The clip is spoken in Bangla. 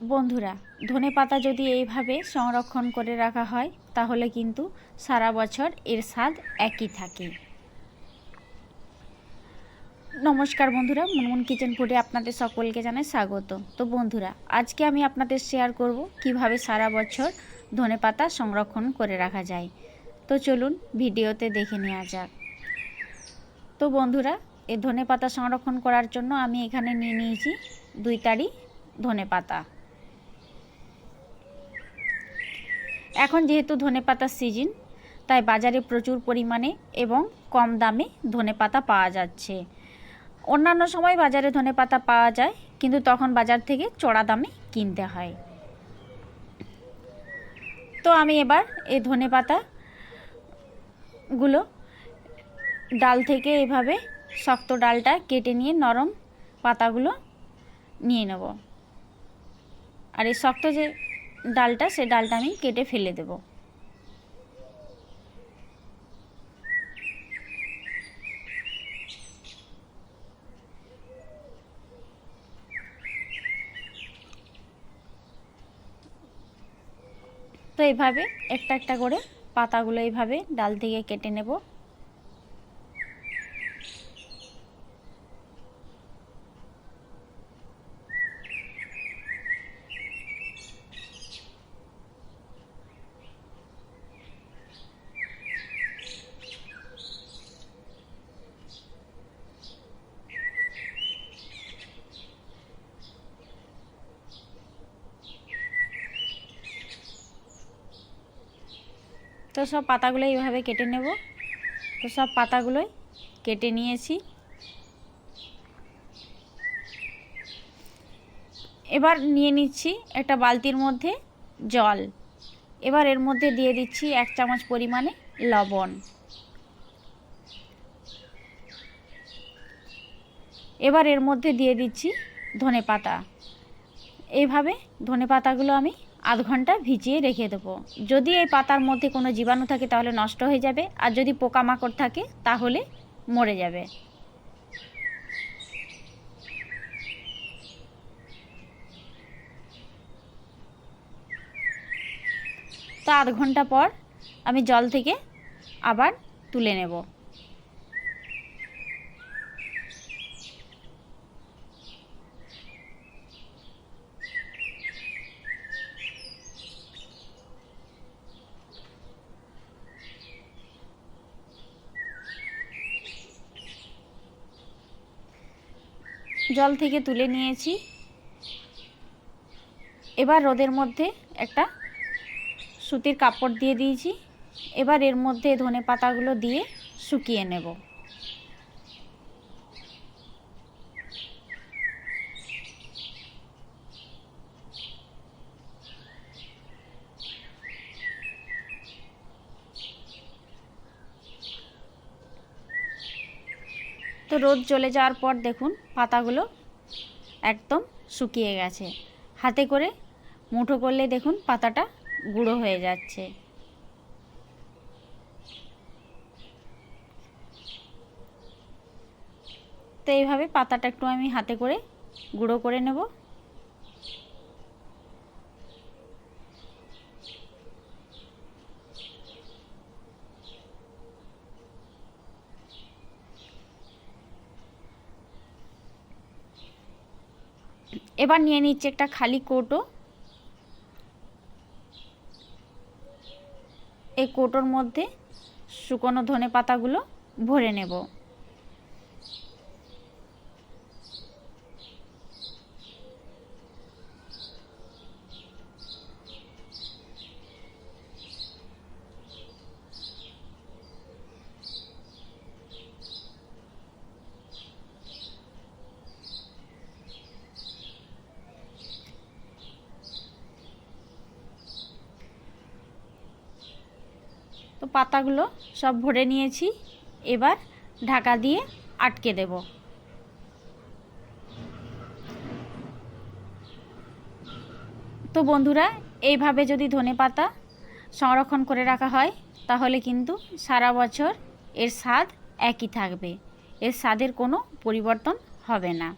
বন্ধুরা, ধনে পাতা যদি এইভাবে সংরক্ষণ করে রাখা হয়, তাহলে কিন্তু সারা বছর এর স্বাদ একই থাকে। নমস্কার বন্ধুরা, মুনমুন কিচেন ফুডে আপনাদের সকলকে জানাই স্বাগত। তো বন্ধুরা, আজকে আমি আপনাদের শেয়ার করব কীভাবে সারা বছর ধনে পাতা সংরক্ষণ করে রাখা যায়। তো চলুন ভিডিওতে দেখে নেওয়া যাক। তো বন্ধুরা এই ধনে পাতা সংরক্ষণ করার জন্য আমি এখানে নিয়ে নিয়েছি দুই তাড়ি ধনে পাতা। এখন যেহেতু ধনে পাতার সিজন তাই বাজারে প্রচুর পরিমাণে এবং কম দামে ধনে পাতা পাওয়া যাচ্ছে। অন্যান্য সময় বাজারে ধনে পাতা পাওয়া যায়, কিন্তু তখন বাজার থেকে চড়া দামে কিনতে হয়। তো আমি এবার এই ধনে পাতাগুলো ডাল থেকে এভাবে শক্ত ডালটা কেটে নিয়ে নরম পাতাগুলো নিয়ে নেব। আর এই শক্ত যে ডালটা, সে ডালটা আমি কেটে ফেলে দেব। তো এইভাবে একটা একটা করে পাতাগুলো এইভাবে ডাল থেকে কেটে নেব। তো সব পাতাগুলো এইভাবে কেটে নেব। তো সব পাতাগুলোই কেটে নিয়েছি। এবার নিয়ে নিচ্ছি একটা বালতির মধ্যে জল। এবার এর মধ্যে দিয়ে দিচ্ছি এক চামচ পরিমাণে লবণ। এবার এর মধ্যে দিয়ে দিচ্ছি ধনে পাতা এইভাবে ধনে পাতাগুলো আমি আধ ঘণ্টা ভিজিয়ে রেখে দেবো। যদি এই পাতার মধ্যে কোনো জীবাণু থাকে তাহলে নষ্ট হয়ে যাবে, আর যদি পোকামাকড় থাকে তাহলে মরে যাবে। তো আধ ঘণ্টা পর আমি জল থেকে আবার তুলে নেব। জল থেকে তুলে নিয়েছি। এবার রোদের মধ্যে একটা সুতির কাপড় দিয়ে দিয়েছি। এবার এর মধ্যে ধনে পাতাগুলো দিয়ে শুকিয়ে নেব। রোদ চলে যাওয়ার পর দেখুন পাতাগুলো একদম শুকিয়ে গেছে। হাতে করে মুঠো করলে দেখুন পাতাটা গুঁড়ো হয়ে যাচ্ছে। তো এইভাবে পাতাটা একটু আমি হাতে করে গুঁড়ো করে নেব। এবার নিয়ে নিচ্ছে একটা খালি কোটো। এই কোটোর মধ্যে শুকনো ধনে পাতাগুলো ভরে নেব। তো পাতাগুলো সব ভরে নিয়েছি। এবার ঢাকা দিয়ে আটকে দেব। তো বন্ধুরা, এইভাবে যদি ধনে পাতা সংরক্ষণ করে রাখা হয়, তাহলে কিন্তু সারা বছর এর স্বাদ একই থাকবে। এর স্বাদের কোনো পরিবর্তন হবে না।